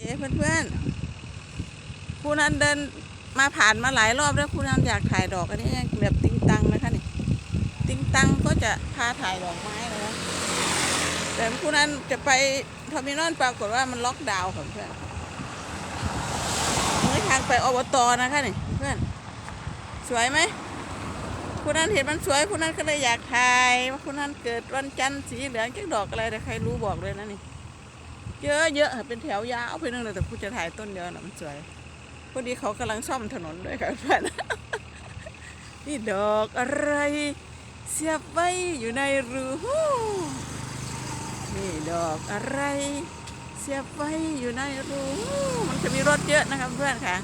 เอ๊ะเพื่อนๆผู้นั้นเดินมาผ่านมาหลายรอบแล้วผู้นั้นอยากถ่ายดอกอันนี้แบบติงตังนะคะนี่ติงตังก็จะพาถ่ายดอกไม้นะคะแต่ผู้นั้นจะไปทอร์มินอลปรากฏว่ามันล็อกดาวน์ค่ะเพื่อนนี่ทางไปอบตนะคะนี่เพื่อนสวยไหมผู้นั้นเห็นมันสวยผู้นั้นก็เลยอยากถ่ายว่าผู้นั้นเกิดวันจันทร์สีเหลืองจักดอกอะไรแต่ใครรู้บอกเลยนะนี่ เยอะเยอะเป็นแถวยาวไปนึงเลยแต่กูจะถ่ายต้นเดียวนะมันสวยพอดีเขากำลังซ่อมถนนด้วยค่ะเพื่อนนี่ดอกอะไร เสียบไว้อยู่ในรูนี่ดอกอะไร เสียบไว้อยู่ในรูมันจะมีรถเยอะนะครับเพื่อนค่ะ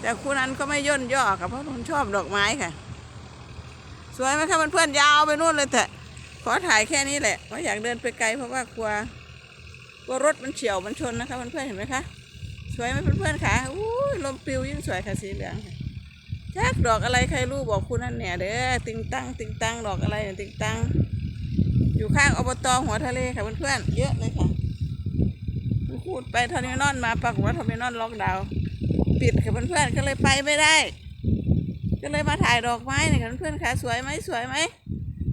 แต่คู่นั้นก็ไม่ย่นย่อค่ะเพราะคนชอบดอกไม้ค่ะ สวยไหมคะเพื่อนๆยาวไปนู่นเลยแต่ขอถ่ายแค่นี้แหละไม่อยากเดินไปไกลเพราะว่ากลัว ว่ารถมันเฉียวมันชนนะคะเพื่อนๆเห็นไหมคะสวยไหมเพื่อนๆคะอู้ลมปลิวยิ่งสวยค่ะสีเหลืองค่ะแจ๊กดอกอะไรใครรู้บอกคุณนั่นเนี่ยเด้อติงตังติงตังดอกอะไรเนี่ยติงตังอยู่ข้างอบตหัวทะเลค่ะเพื่อนๆเยอะเลยค่ะพูดไปทอร์มินอลมาปรากฏว่าทอร์มินอลล็อกดาวน์ปิดค่ะเพื่อนๆก็เลยไปไม่ได้ ก็เลยมาถ่ายดอกไม้เนี่ยค่ะเพื่อนๆค่ะสวยไหมสวยไหม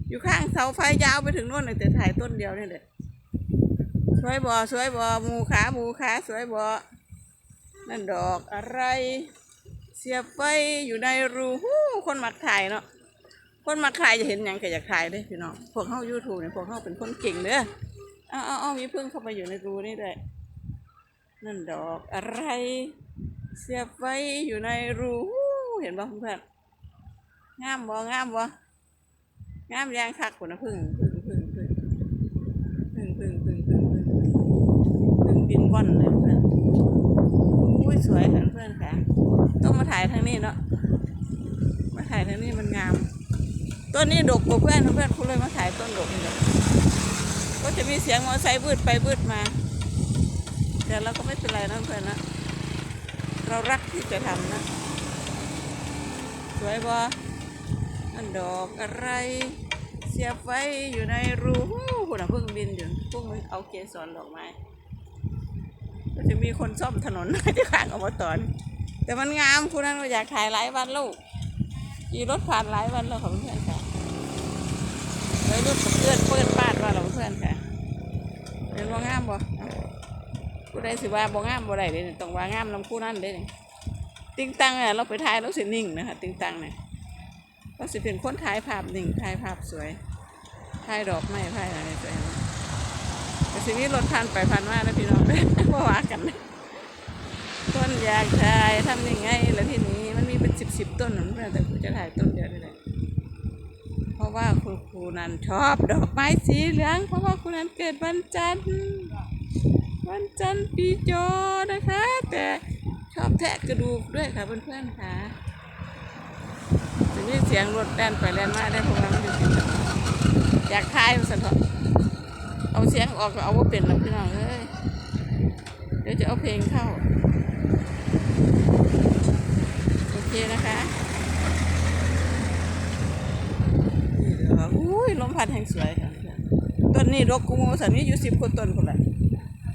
อยู่ข้างเสาไฟยาวไปถึงนู่นเลยแต่ถ่ายต้นเดียวนี่แหละ สวยบ่สวยบ่หมูขาหมูขาสวยบ่นั่นดอกอะไร เสียไปอยู่ในรูหู้คนมักถ่ายเนาะคนมักถ่ายจะเห็นอย่างก็อยากถ่ายเด้พี่น้องพวกเข้า YouTube เนี่ยพวกเข้าเป็นคนเก่งเด้อเอาเอามีพึ่งเข้าไปอยู่ในรูนี่ด้วยนั่นดอกอะไร เสียบไว้อยู่ในรูหูเห็นบ่เพื่อนงามบ่งามบ่งามยางคักคนนะพึ่งพึ่งพึ่งพึ่ง พึ่งพึ่งพึ่งพึ่งพึ่งพึ่งบินว่อนเลยเพื่อนอุ้ยสวยค่ะเพื่อนค่ะ ต้องมาถ่ายทางนี้เนาะ มาถ่ายทางนี้มันงาม ต้นนี้ดกกว่าเพื่อนเพื่อนคุณเลยมาถ่ายต้นดกนี่เลยก็จะมีเสียงมอเตอร์ไซค์บืดไปบืดมา แต่เราก็ไม่เป็นไรนะเพื่อนนะ เรารักที่จะทำนะ สวยบ่อันดอกอะไร เสียบไว้อยู่ในรูหุ่นน่ะเพิ่งบินอยู่พวกมันเอาเกสรดอกไม้ก็จะมีคนซ่อมถนนจะขางอบตอน แต่มันงามคุณนั้นเราอยากถ่ายหลายวันลูกขี่รถผ่านหลายวันแล้วของเพื่อนค่ะเลยรถเพื่อนเพื่อนป้าดว่าเราเพื่อนค่ะเป็นว่างามบ่เอ้าผู้ใดสิว่าบ่งามบ่ได้เลยต้องว่างามลำคู่นั่นเด้ ติงตังเนี่ยเราไปถ่ายเราสินิ่งนะคะติงตังเนี่ย ก็สิเป็นคนถ่ายภาพหนึ่งถ่ายภาพสวยถ่ายดอกไม้ถ่ายอะไรสวยนะแต่สิมีรถผ่านไปผ่านมานะพี่น้องว่าว่ากันต้นยากถ่ายทำยังไงแล้วทีนี้มันมีเป็นสิบสิบต้นนะเพื่อนแต่กูจะถ่ายต้นเดียวนี่แหละเพราะว่าคุณครูนั้นชอบดอกไม้สีเหลือง เพราะว่าคุณนั้นเกิดวันจันทร์วันจันทร์ปีจอนะคะ แต่ชอบแทะกระดูกด้วยค่ะเพื่อนๆค่ะ จะมีเสียงรถแล่นไปแล่นมาได้เพราะว่ามันเป็นเสียงแบบอยากทายมันสะเทาะเอาเสียงออกก็เอาว่าเป็นแล้วพี่น้องเอ้ยเดี๋ยวจะเอาเพลงเข้า โอเคนะคะอุ้ยลมพัดแห่งสวยค่ะต้นนี้ดกกุโมสันนี้อยู่สิบคนต้นคนละ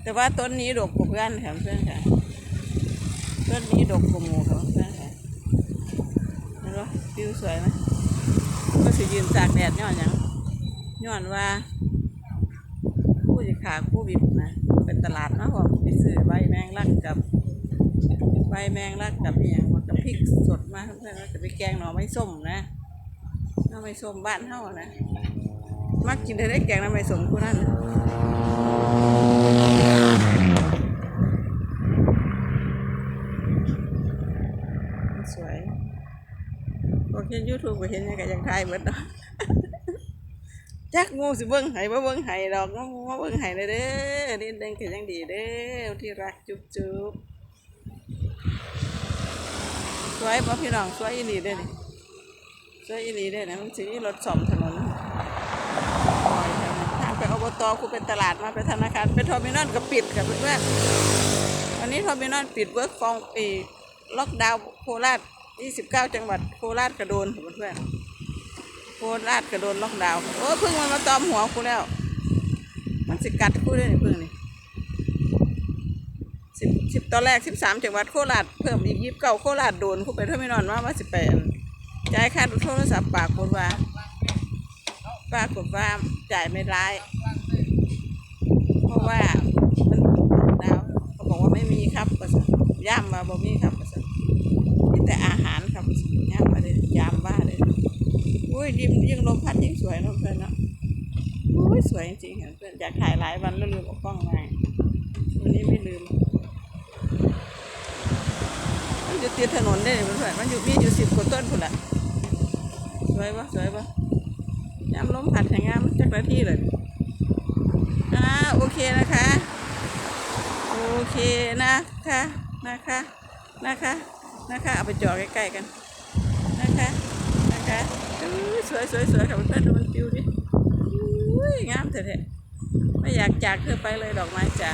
แต่ว่าต้นนี้ดกกว่าเพื่อนค่ะเพื่อนค่ะต้นนี้ดกกว่าหมูค่ะเพื่อนค่ะเห็นปะ วิวสวยไหมก็สิยืนตากแดดย้อนหยังย้อนว่าผู้จะขาโควิดนะเป็นตลาดมาบอกไปซื้อใบแมงลักกับใบแมงลักกับอย่างกับพริกสดมาเพื่อนๆว่าจะไปแกงหน่อไม้ส้มนะหน่อไม้ส้มบ้านเฮานะมักกินได้ได้แกงหน่อไม้ส้มคู่นั้นสวย โอเคยู ทูบก็เห็นยังก็ยังถ่ายหมดเนาะจักงูสิเบิ้งไห้บ่เบิ้งไห้ดอกงูมาเบิ้งไห้เลยเด้อนี่เด้งก็ยังดีเด้อที่รักจุ๊บจุ๊บสวยบ่พี่น้องสวยอีหลีเด้อนี่สวยอีหลีเด้อนะมันสิมีรถซ่อมถนนทางไปอบตกูเป็นตลาดมาไปธนาคารไปทอมินอลก็ปิดค่ะเพื่อนวันนี้ทอมินอลปิดเวิร์กฟองปีล็อกดาวน์โคราช 29จังหวัดโคราชกระโดนค่ะเพื่อนโคราชกระโดนล็อกดาวน์โอ้พึ่งมันมาตอมหัวกูแล้ว มันสิกัดกูด้วยนี่พึ่งนี่สิบสิบตอนแรกสิบสามจังหวัดโคราชเพิ่มอีกยี่สิบเก้าโคราชโดนคู่ไปเท่าไม่นอนว่าว่าสิบแปดจ่ายค่าโทรศัพท์ปากคนว่าปรากฏว่าจ่ายไม่ร้าย เพราะว่ามันดาวเขาบอกว่าไม่มีครับย่ามมาบ่มีครับ แต่อาหารครับประสย่ามมาเลยยามว่าเลยอุ้ยดิมยิ่งลมพัดยิ่งสวยนะเพื่อนเนาะอุ้ยสวยจริงๆเห็นเพื่อนอยากถ่ายหลายวันแล้วลืมเอากล้องมาวันนี้ไม่ลืมมันอยู่ติดถนนได้เลยเพื่อนมันอยู่มีอยู่สิบกว่าต้นพุ่นละสวยปะสวยปะยามลมพัดแห่งงามจักนาทีเลยอ่าโอเคนะคะ โอเคนะคะนะคะนะคะ นะคะเอาไปจ่อใกล้ๆกันนะคะนะคะอู้สวยสวยสวยค่ะเพื่อนดูมันฟิวดิอุ้ยงามเถอะเนี่ยไม่อยากจากเธอไปเลยดอกไม้จ๋า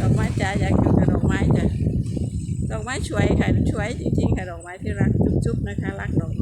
ดอกไม้จ๋าอยากอยู่กับดอกไม้จ้ะดอกไม้ช่วยค่ะช่วยจริงๆค่ะดอกไม้ที่รักจุ๊บๆนะคะ รักดอกไม้